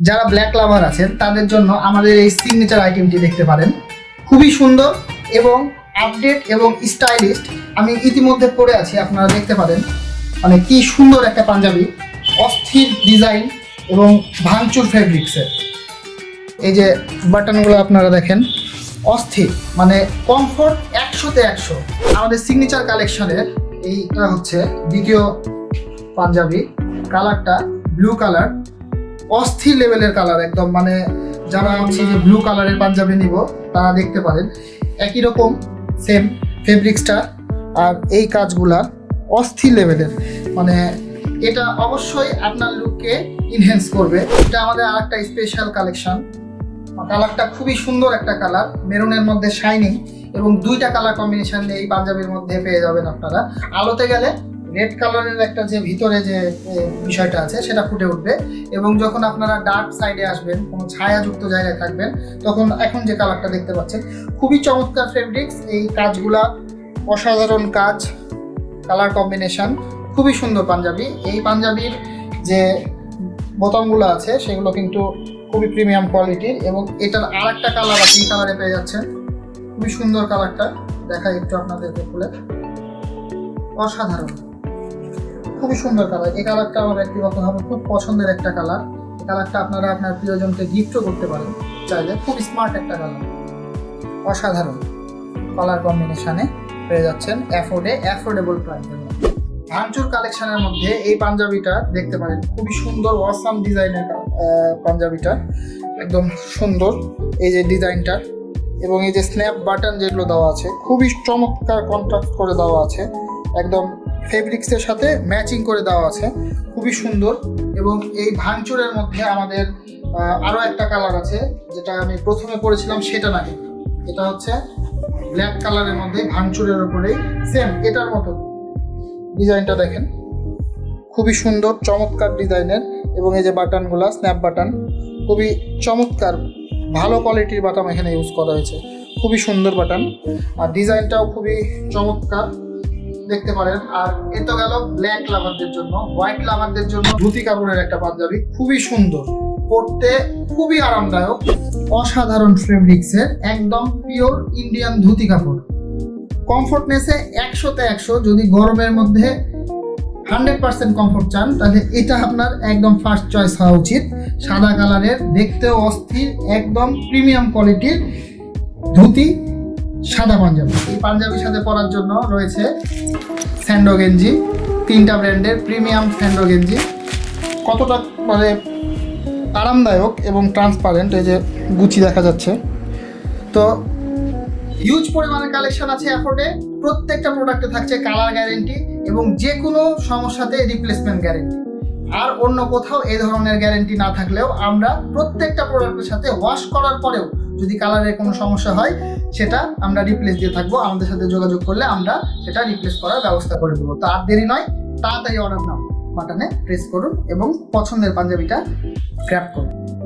যারা ব্ল্যাক লাভার আছেন, তাদের জন্য আমাদের এই সিগনেচার আইটেমটি দেখতে পারেন। খুবই সুন্দর এবং আপডেট এবং স্টাইলিস্ট আমি ইতিমধ্যে পরে আছি, আপনারা দেখতে পারেন। মানে কি সুন্দর একটা পাঞ্জাবি, অস্থির ডিজাইন এবং ভাঙচুর ফেব্রিক্সের এই যে বাটনগুলো আপনারা দেখেন, অস্থির। মানে কমফোর্ট একশোতে একশো। আমাদের সিগনেচার কালেকশনের এইটা হচ্ছে দ্বিতীয় পাঞ্জাবি। কালারটা ব্লু কালার অস্থির লেভেলের কালার একদম মানে যারা হচ্ছে যে ব্লু কালারের পাঞ্জাবি নিব, তারা দেখতে পারেন। একই রকম সেম ফেব্রিক্সটা আর এই কাজগুলা অস্থির লেভেলের। মানে এটা অবশ্যই আপনার লুককে ইনহেন্স করবে। এটা আমাদের আরেকটা স্পেশাল কালেকশন কালারটা খুবই সুন্দর একটা কালার মেরুনের মধ্যে শাইনিং এবং দুইটা কালার কম্বিনেশন এই পাঞ্জাবির মধ্যে পেয়ে যাবেন আপনারা। আলোতে গেলে রেড কালারের একটা যে ভিতরে যে বিষয়টা আছে, সেটা ফুটে উঠবে। এবং যখন আপনারা ডার্ক সাইডে আসবেন, কোনো ছায়াযুক্ত জায়গায় থাকবেন, তখন এখন যে কালারটা দেখতে পাচ্ছেন, খুবই চমৎকার ফেব্রিক্স এই কাজগুলা অসাধারণ কাজ কালার কম্বিনেশন খুবই সুন্দর পাঞ্জাবি। এই পাঞ্জাবির যে বোতামগুলো আছে, সেগুলো কিন্তু খুবই প্রিমিয়াম কোয়ালিটির এবং এটার আর একটা কালার আপনি কালারে পেয়ে যাচ্ছেন। খুবই সুন্দর কালারটা দেখাই একটু আপনাদেরকে খুলে। অসাধারণ। খুবই সুন্দর কালার এই কালারটা আমার ব্যক্তিগতভাবে খুব পছন্দের একটা কালার এই কালারটা আপনারা আপনার প্রিয়জনকে গিফটও করতে পারেন চাইলে। খুব স্মার্ট একটা কালার অসাধারণ। কালার কম্বিনেশনে পেয়ে যাচ্ছেন অ্যাফোর্ডে অ্যাফোর্ডেবল প্রাইসের মধ্যে। ভাঙচুর কালেকশনের মধ্যে এই পাঞ্জাবিটা দেখতে পারেন। খুবই সুন্দর ওয়াসাম ডিজাইনের পাঞ্জাবিটা। একদম সুন্দর এই যে ডিজাইনটা। এবং এই যে স্ন্যাপ বাটন যেগুলো দেওয়া আছে, খুবই চমৎকার কন্ট্রাক্ট করে দেওয়া আছে। একদম ফেব্রিক্সের সাথে ম্যাচিং করে দেওয়া আছে। খুবই সুন্দর এবং এই ভাঙচুরের মধ্যে আমাদের আহ, আরও একটা কালার আছে যেটা আমি প্রথমে পড়েছিলাম সেটা না এটা হচ্ছে ব্ল্যাক কালারের মধ্যে ভাঙচুরের উপরেই। সেম এটার মতো। ডিজাইনটা দেখেন। খুবই সুন্দর চমৎকার ডিজাইনের এবং এই যে বাটনগুলা স্ন্যাপ বাটন খুবই চমৎকার ভালো কোয়ালিটির বাটন এখানে ইউজ করা হয়েছে। খুবই সুন্দর বাটন। আর ডিজাইনটাও খুবই চমৎকার। দেখতে পারেন। আর এ তো গেল ব্ল্যাক লাভারদের জন্য হোয়াইট লাভারদের জন্য ধুতি কাপড়ের একটা পাঞ্জাবি। খুবই সুন্দর, পরতে খুবই আরামদায়ক, অসাধারণ ফেব্রিক্সের একদম পিওর ইন্ডিয়ান ধুতি কাপড়। কমফোর্টনেসে একশোতে একশো, যদি গরমের মধ্যে হান্ড্রেড পার্সেন্ট কমফোর্ট চান, তাহলে এটা আপনার একদম ফার্স্ট চয়েস হওয়া উচিত। সাদা কালারের দেখতেও অস্থির, একদম প্রিমিয়াম কোয়ালিটির ধুতি। সাদা পাঞ্জাবি। এই পাঞ্জাবির সাথে পরার জন্য রয়েছে স্যান্ডো গেঞ্জি, তিনটা ব্র্যান্ডের প্রিমিয়াম স্যান্ডো গেঞ্জি। কতটা মানে আরামদায়ক এবং ট্রান্সপারেন্ট এই যে গুচি দেখা যাচ্ছে। তো হিউজ পরিমাণের কালেকশন আছে অ্যাফোর্ডে প্রত্যেকটা প্রোডাক্টে থাকছে কালার গ্যারেন্টি এবং যে কোনো সমস্যাতে রিপ্লেসমেন্ট গ্যারেন্টি আর অন্য কোথাও এই ধরনের গ্যারেন্টি না থাকলেও আমরা প্রত্যেকটা প্রোডাক্টের সাথে ওয়াশ করার পরেও যদি কালারের কোনো সমস্যা হয়, সেটা আমরা রিপ্লেস দিয়ে থাকব। আমাদের সাথে যোগাযোগ করলে আমরা সেটা রিপ্লেস করার ব্যবস্থা করে দেবো। তো আর দেরি নয়, তাড়াতাড়ি অর্ডার নাও বাটনে প্রেস করুন এবং পছন্দের পাঞ্জাবিটা গ্র্যাপ করুন।